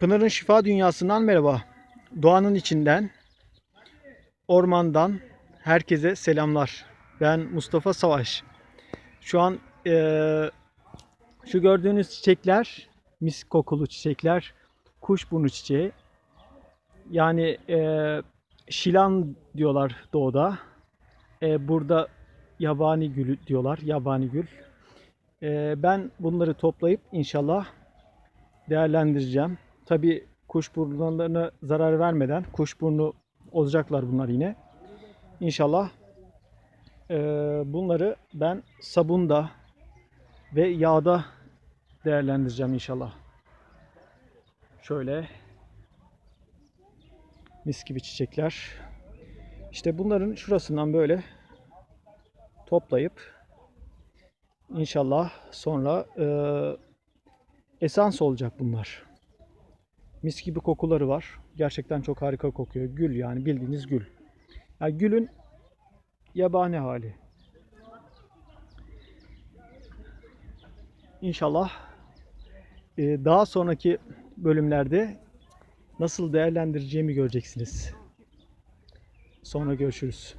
Pınar'ın Şifa Dünyası'ndan merhaba. Doğanın içinden, ormandan herkese selamlar. Ben Mustafa Savaş. Şu an eee, şu gördüğünüz çiçekler, mis kokulu çiçekler, kuşburnu çiçeği. Yani eee, şilan diyorlar doğuda. Eee, burada yabani gül diyorlar, yabani gül. Eee, ben bunları toplayıp inşallah değerlendireceğim. Tabi kuşburnularına zarar vermeden kuşburnu olacaklar bunlar yine. İnşallah eee, bunları ben sabunda ve yağda değerlendireceğim inşallah. Şöyle mis gibi çiçekler. İşte bunların şurasından böyle toplayıp inşallah sonra eee esans olacak bunlar. Mis gibi kokuları var. Gerçekten çok harika kokuyor. Gül yani bildiğiniz gül. Yani gülün yabani hali. İnşallah e, daha sonraki bölümlerde nasıl değerlendireceğimi göreceksiniz. Sonra görüşürüz.